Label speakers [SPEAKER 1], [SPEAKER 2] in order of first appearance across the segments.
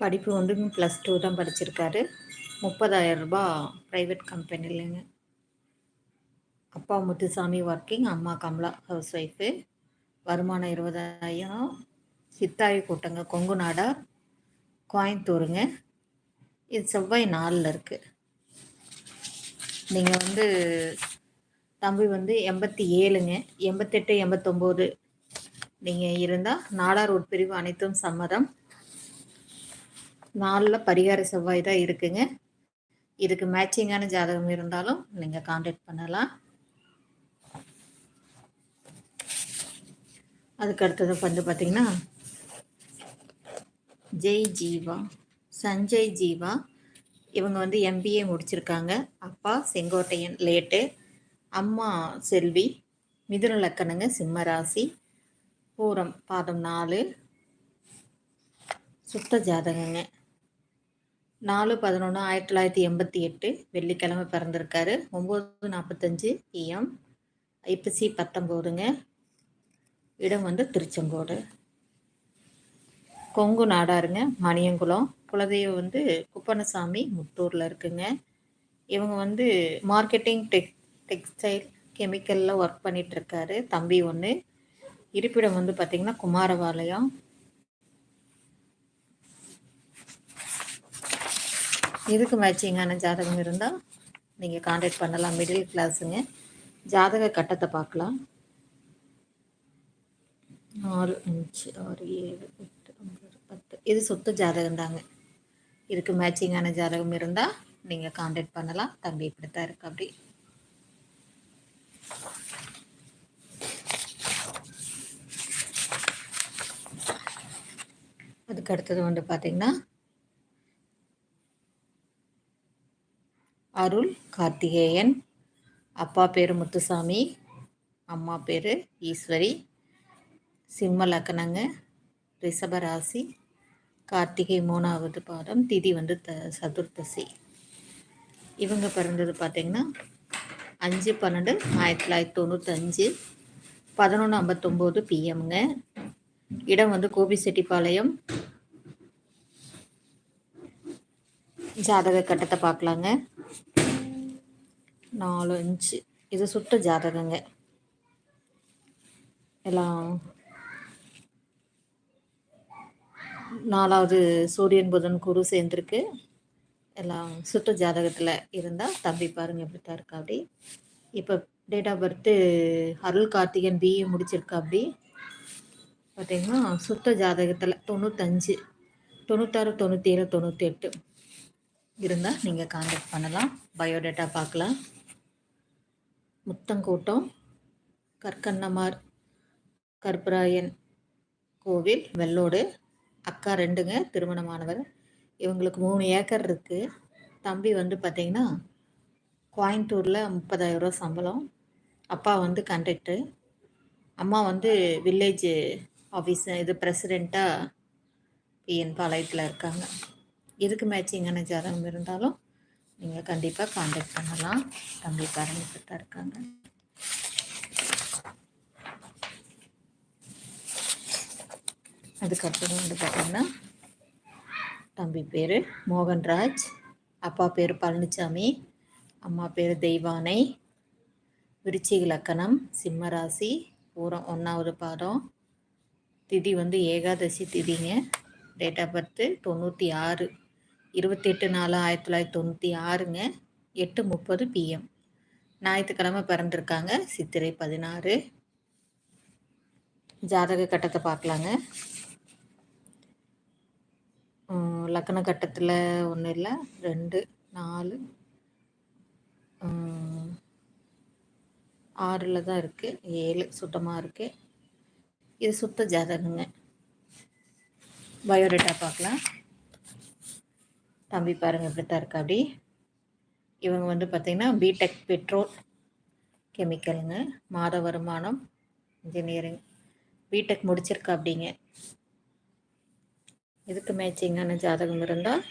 [SPEAKER 1] படிப்பு வந்து plus two தான் படிச்சிருக்காரு. முப்பதாயிரம் ரூபா ப்ரைவேட் கம்பெனிலேங்க அப்பா முத்துசாமி ஒர்க்கிங் அம்மா கமலா ஹவுஸ் ஒய்ஃபு வருமானம் இருபதாயிரம். சித்தாய் கூட்டங்க கொங்கு நாடா கோயம்புத்தூருங்க. இது செவ்வாய் நாளில் இருக்குது நீங்கள் வந்து தம்பி வந்து எண்பத்தி ஏழுங்க. எண்பத்தெட்டு எண்பத்தொம்போது. நீங்கள் இருந்தால் நாடார் உட்பிரிவு அனைத்தும் சம்மதம். நாலில் பரிகார செவ்வாய் தான் இருக்குங்க. இதுக்கு மேட்சிங்கான ஜாதகம் இருந்தாலும் நீங்கள் காண்டாக்ட் பண்ணலாம். அதுக்கு அடுத்தது வந்து பார்த்தீங்கன்னா ஜெய் ஜீவா சஞ்சய் ஜீவா. இவங்க வந்து எம்பிஏ முடிச்சிருக்காங்க. அப்பா செங்கோட்டையன் லேட்டு. அம்மா செல்வி. மிதுன லக்கணங்க சிம்ம ராசி. பூரம் பாதம் நாலு. சுத்த ஜாதகங்க. நாலு பதினொன்று ஆயிரத்தி தொள்ளாயிரத்தி எண்பத்தி எட்டு வெள்ளிக்கிழமை பிறந்திருக்காரு. ஒம்பது நாற்பத்தஞ்சு பிஎம் ஐப்பசி பத்தொம்போதுங்க. இடம் வந்து திருச்செங்கோடு. கொங்கு நாடாருங்க மணியங்குளம். குலதெய்வம் வந்து குப்பனசாமி முத்தூரில் இருக்குங்க. இவங்க வந்து மார்க்கெட்டிங் டெக் டெக்ஸ்டைல் கெமிக்கலில் ஒர்க் பண்ணிகிட்ருக்காரு தம்பி ஒன்று இருப்பிடம் வந்து பார்த்திங்கன்னா குமாரபாளையம். இதுக்கு மேட்சிங்கான ஜாதகம் இருந்தால் நீங்கள் காண்டாக்ட் பண்ணலாம் மிடில் கிளாஸுங்க ஜாதக கட்டத்தை பார்க்கலாம். ஆறு அஞ்சு ஆறு ஏழு எட்டு ஒன்பது பத்து. இது சொத்து ஜாதகம் தாங்க. இதுக்கு மேட்சிங்கான ஜாதகம் இருந்தால் நீங்கள் காண்டாக்ட் பண்ணலாம். தம்பி இப்படி தான் இருக்கு அப்படி. அதுக்கு அடுத்தது வந்து பார்த்தீங்கன்னா அருள் கார்த்திகேயன். அப்பா பேர் முத்துசாமி. அம்மா பேர் ஈஸ்வரி. சிம்ம லக்கணங்க ரிஷபராசி. கார்த்திகை மூணாவது பாதம் திதி வந்து த சதுர்த்தசி. இவங்க பிறந்தது பார்த்திங்கன்னா அஞ்சு பன்னெண்டு ஆயிரத்தி தொள்ளாயிரத்தி தொண்ணூத்தஞ்சு. பதினொன்று ஐம்பத்தொம்போது பிஎம்ங்க இடம் வந்து கோபிசெட்டிப்பாளையம். ஜாதக கட்டத்தை பார்க்கலாங்க. நாலு அஞ்சு. இது சுத்த ஜாதகங்க. எல்லாம் நாலாவது சூரியன் புதன் குரு சேர்ந்துருக்கு. எல்லாம் சுத்த ஜாதகத்தில் இருந்தால் தம்பி பாருங்கள் எப்படி தான் இருக்கா அப்படி. இப்போ date of birth Arul Karthigan BA முடிச்சிருக்கா அப்படி. பார்த்தீங்கன்னா சுத்த ஜாதகத்தில் தொண்ணூத்தஞ்சு தொண்ணூத்தாறு தொண்ணூற்றி ஏழு தொண்ணூற்றி எட்டு இருந்தால் நீங்கள் காண்டாக்ட் பண்ணலாம். பயோடேட்டா பார்க்கலாம். முத்தங்கூட்டம் கற்கண்ணமார் கருப்பராயன் கோவில் வெள்ளோடு அக்கா ரெண்டுங்க திருமணமானவர். இவங்களுக்கு மூணு ஏக்கர் இருக்குது தம்பி வந்து பார்த்திங்கன்னா கோயம்புத்தூரில் முப்பதாயிரரூவா சம்பளம். அப்பா வந்து கண்டக்டரு அம்மா வந்து வில்லேஜ் ஆஃபீஸ் இது ப்ரெசிடெண்ட்டாக பிஎன் பாளையத்தில் இருக்காங்க. எதுக்கு மேட்சிங்கான ஜாதகம் இருந்தாலும் நீங்கள் கண்டிப்பாக காண்டாக்ட் பண்ணலாம். தம்பி பாருங்க தான் இருக்காங்க. அதுக்கப்புறம் வந்து பார்த்திங்கன்னா தம்பி பேர் மோகன்ராஜ் அப்பா பேர் பழனிசாமி அம்மா பேர் தெய்வானை விருச்சிக லக்கணம் சிம்மராசி பூரம் ஒன்றாவது பாதம். திதி வந்து ஏகாதசி திதிங்க. டேட் ஆஃப் பர்த்து தொண்ணூற்றி ஆறு. இருபத்தெட்டு நாலு ஆயிரத்தி தொள்ளாயிரத்தி தொண்ணூற்றி ஆறுங்க. எட்டு முப்பது பிஎம் ஞாயிற்றுக்கிழமை பிறந்திருக்காங்க. சித்திரை பதினாறு. ஜாதக கட்டத்தை பார்க்கலாங்க. லக்கண கட்டத்தில் ஒன்றும் இல்லை. ரெண்டு நாலு. ஆறில் தான் இருக்குது ஏழு சுத்தமாக இருக்குது இது சுத்த ஜாதகங்க. பயோடேட்டா பார்க்கலாம். தம்பி பாருங்கள் இப்படி தான் இருக்கா அப்படி இவங்க வந்து பார்த்திங்கன்னா பிடெக் பெட்ரோல் கெமிக்கலுங்க மாத வருமானம் இன்ஜினியரிங் பிடெக் முடிச்சிருக்கா அப்படிங்க இதுக்கு மேட்சிங்கான ஜாதகம் இருந்தால்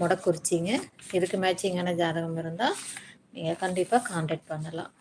[SPEAKER 1] முடக்குறிச்சிங்க. இதுக்கு மேட்சிங்கான ஜாதகம் இருந்தால் நீங்கள் கண்டிப்பாக காண்டாக்ட் பண்ணலாம்.